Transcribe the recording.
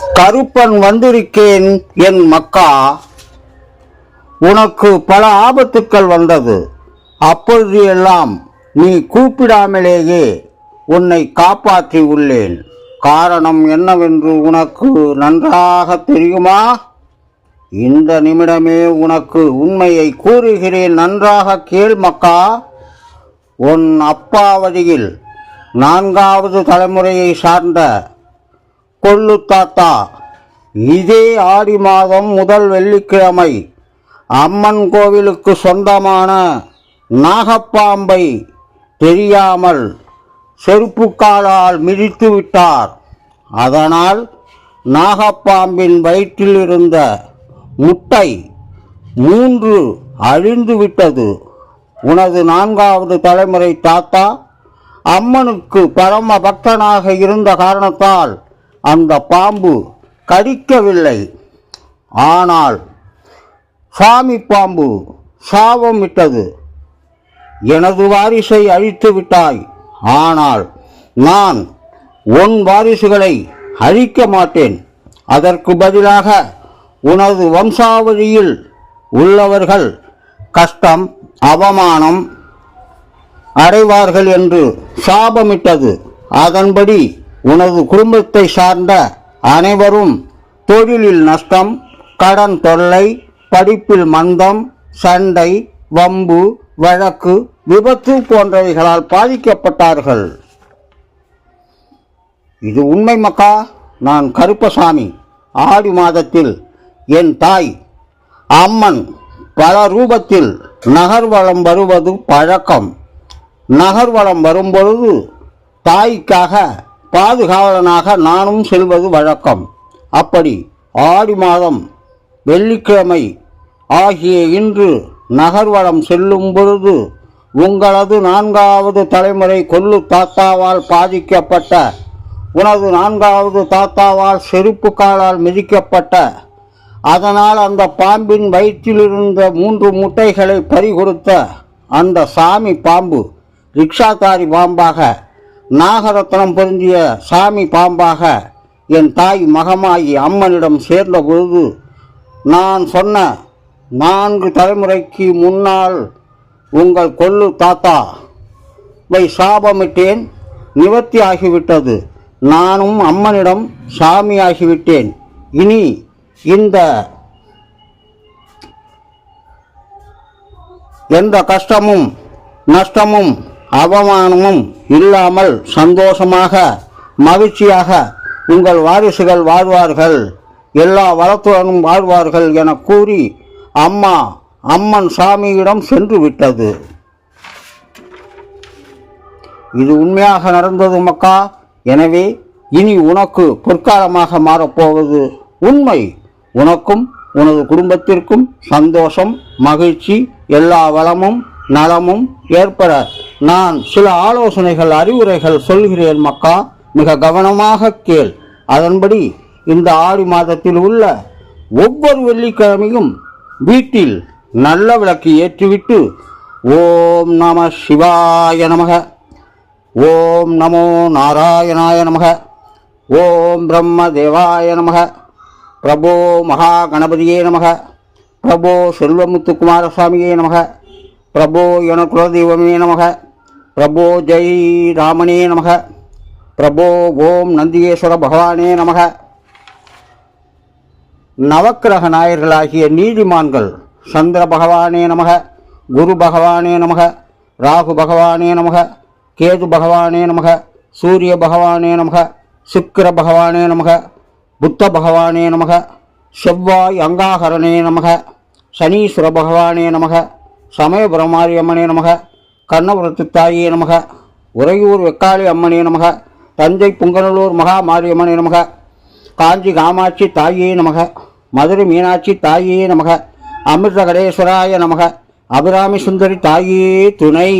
கருப்பன் வந்திருக்கேன் என் மக்கா. உனக்கு பல ஆபத்துக்கள் வந்தது. அப்பொழுது எல்லாம் நீ கூப்பிடாமலேயே உன்னை காப்பாற்றி உள்ளேன். காரணம் என்னவென்று உனக்கு நன்றாக தெரியுமா? இந்த நிமிடமே உனக்கு உண்மையை கூறுகிறேன். நன்றாக கேள் மக்கா. உன் அப்பா வழியில் நான்காவது தலைமுறையை சார்ந்த கொள்ளு தாத்தா இதே ஆடி மாதம் முதல் வெள்ளிக்கிழமை அம்மன் கோவிலுக்கு சொந்தமான நாகப்பாம்பை தெரியாமல் செருப்புக்காலால் மிதித்து விட்டார். அதனால் நாகப்பாம்பின் வயிற்றில் இருந்த முட்டை மூன்று அழிந்து விட்டது. உனது நான்காவது தலைமுறை தாத்தா அம்மனுக்கு பரம பக்தனாக இருந்த காரணத்தால் அந்த பாம்பு கடிக்கவில்லை. ஆனால் சாமி பாம்பு சாபம் விட்டது. எனது வாரிசை அழித்து விட்டாய். ஆனால் நான் உன் வாரிசுகளை அழிக்க மாட்டேன். அதற்கு பதிலாக உனது வம்சாவளியில் உள்ளவர்கள் கஷ்டம் அவமானம் அடைவார்கள் என்று சாபமிட்டது. அதன்படி உனது குடும்பத்தை சார்ந்த அனைவரும் தொழிலில் நஷ்டம் கடன் தொல்லை படிப்பில் மந்தம் சண்டை வம்பு வழக்கு விபத்து போன்றவைகளால் பாதிக்கப்பட்டார்கள். இது உண்மை மக்கா? நான் கருப்பசாமி. ஆடி மாதத்தில் என் தாய் அம்மன் பல ரூபத்தில் நகர்வளம் வருவது பழக்கம். நகர்வளம் வரும்பொழுது தாய்க்காக பாதுகாவலனாக நானும் செல்வது வழக்கம். அப்படி ஆடி மாதம் வெள்ளிக்கிழமை ஆகிய இன்று நகர்வலம் செல்லும் பொழுது உங்களது நான்காவது தலைமுறை கொல்லு தாத்தாவால் பாதிக்கப்பட்ட உனது நான்காவது தாத்தாவால் செருப்பு காலால் மிதிக்கப்பட்ட அதனால் அந்த பாம்பின் வயிற்றிலிருந்த மூன்று முட்டைகளை பறிகொடுத்த அந்த சாமி பாம்பு ரிக்ஷாதாரி பாம்பாக நாகரத்னம் பொருந்திய சாமி பாம்பாக என் தாய் மகமாகி அம்மனிடம் சேர்ந்த பொழுது நான் சொன்ன நான்கு தலைமுறைக்கு முன்னால் உங்கள் கொல்லு தாத்தா வை சாபமிட்டேன் நிவர்த்தி ஆகிவிட்டது. நானும் அம்மனிடம் சாமியாகிவிட்டேன். இனி இந்த எந்த கஷ்டமும் நஷ்டமும் அவமானமும் இல்லாமல் சந்தோஷமாக மகிழ்ச்சியாக உங்கள் வாரிசுகள் வாழ்வார்கள். எல்லா வளத்துடனும் வாழ்வார்கள் என கூறி அம்மா அம்மன் சாமியிடம் சென்று விட்டது இது உண்மையாக நடந்தது மக்கா? எனவே இனி உனக்கு பொற்காலமாக மாறப்போவது உண்மை. உனக்கும் உனது குடும்பத்திற்கும் சந்தோஷம் மகிழ்ச்சி எல்லா வளமும் நலமும் ஏற்பட நான் சில ஆலோசனைகள் அறிவுரைகள் சொல்கிறேன் மக்கா. மிக கவனமாக கேள். அதன்படி இந்த ஆடி மாதத்தில் உள்ள ஒவ்வொரு வெள்ளிக்கிழமையும் வீட்டில் நல்ல விளக்கு ஏற்றிவிட்டு ஓம் நம சிவாய நமக. ஓம் நமோ நாராயணாய நமக. ஓம் பிரம்ம தேவாய நமக. பிரபோ மகா கணபதியே நமக. பிரபோ செல்வமுத்துக்குமாரசுவாமியே நமக. பிரபோ என குலதெய்வமே நமக. பிரபோ ஜெய் ராமனே நமக. பிரபோ ஓம் நந்தியேஸ்வர பகவானே நமக. நவக்கிரக நாயர்களாகிய நீதிமான்கள் சந்திர பகவானே நமக குரு பகவானே நமக ராகு பகவானே நமக கேது பகவானே நமக சூரிய பகவானே நமக சுக்கிர பகவானே நமக புத்த பகவானே நமக செவ்வாய் அங்காகரனே நமக சனீஸ்வர பகவானே நமக சமயபுரமாரியம்மனே நமக கண்ணபுரத்து தாயே நமக உறையூர் வெக்காளி அம்மனே நமக தஞ்சை புங்கநல்லூர் மகா மாரியம்மனே நமக காஞ்சி காமாட்சி தாயே நமக மதுரை மீனாட்சி தாயே நமக அமிர்த கடேஸ்வராய நமக அபிராமி சுந்தரி தாயே துணை.